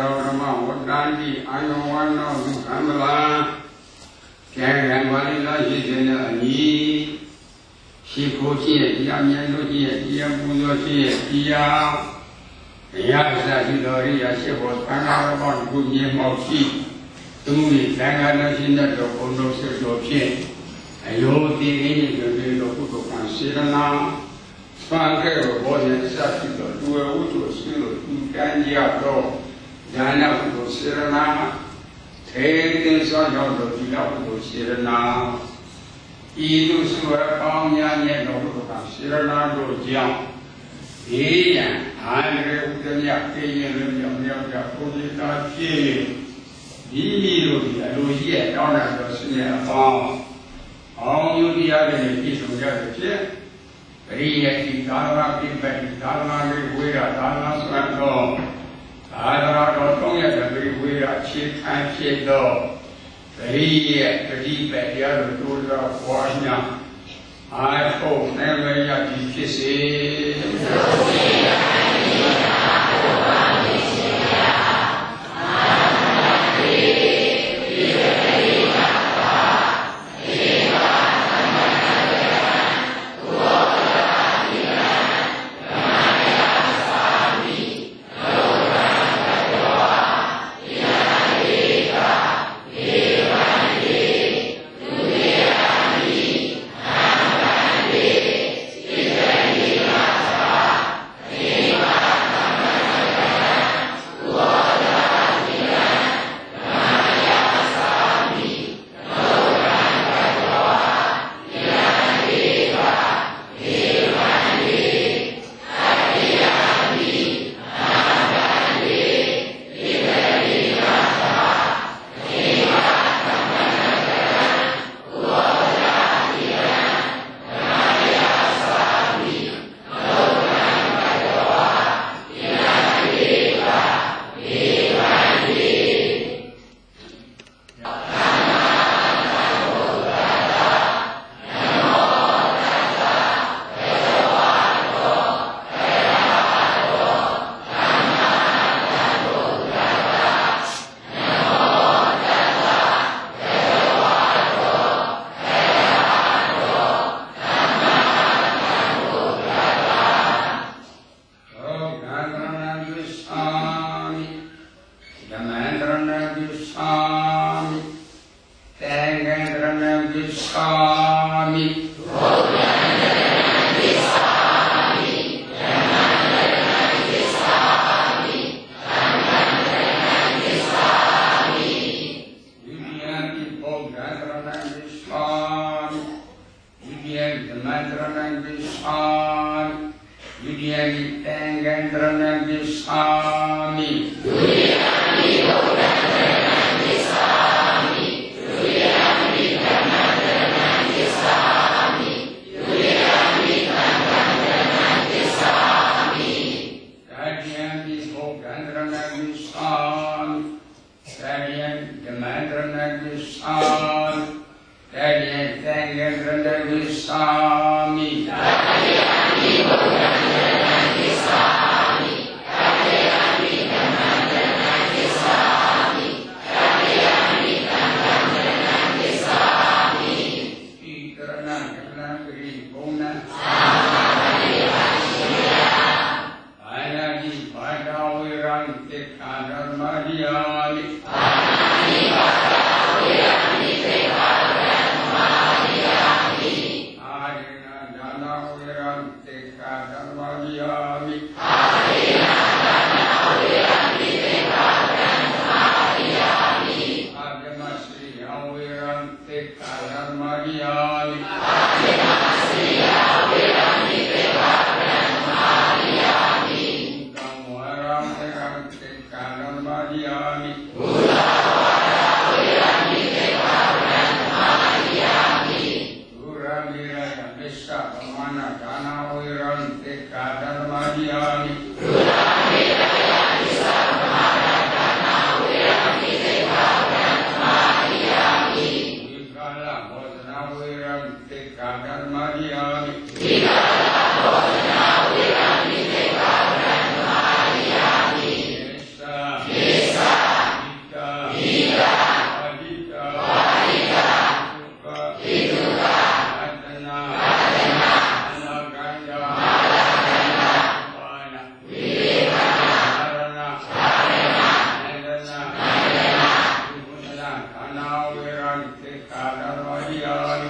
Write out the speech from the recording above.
ကံသံဃသန္တာရောဓမ္မဝတ္တန္တိအာယောဝနောဒုက္ခမလံကျန်ရန်ပါဠိလာရှိတဲ့အညီရှိခိုးရှိရဲ့တရားမြတ်လို့ရှိရဲ့တရားပူဇော်ရှိရဲ့တရားတရားအစရှိတော်ရိယာရှိဖို့သံဃာတော်ဘောကုမြေမောက်ရှိသူမိသံဃာတော်ရှိတဲ့တော်ဘုံတော်ဆွေတော်ဖြင့်အယောတိရင်းတွေတွေတော်ကုသိုလ်ကံစေရနာသံဃာတော်ဘောရဲ့အစရှိတော်သူဝဝတ္ထုရှိလို့သူကံကြတော့ ဒါနကုသိုလ်စေရနာထေတင်သောကြောင့်တို့ဒီလောက်ကုသိုလ်စေရနာဤသို့ဆိုအပေါင်းများနဲ့တော်ကုသိုလ်ကံစေရနာတို့ကြောင့်ဒီရန်အာရေဥဒ္ဒမြကေရင်လည်းမြောက်မြောက်ကြပုံရိတာဖြစ်ဒီမိတို့ဒီအလိုကြီးရဲ့တောင်းတတော်ဆင်းရဲအပေါင်းအောင်ယူတရားတွေနဲ့ပြည့်စုံကြတဲ့ဖြစ်ပရိယတိသာရပိပတိသာရလေးဝေရသာရဆွမ်းတော် သာရတော်သုံးရတဲ့ပြေဝေရခြေခံဖြစ်သောပရိယတတိပတရားတို့တို့သောဘွားများအာဟုတ်နဲ့မရသည်ဖြစ်စေ တရဏပစ္ရံတိခာဓမ္မရိယာမိ ஆகியால்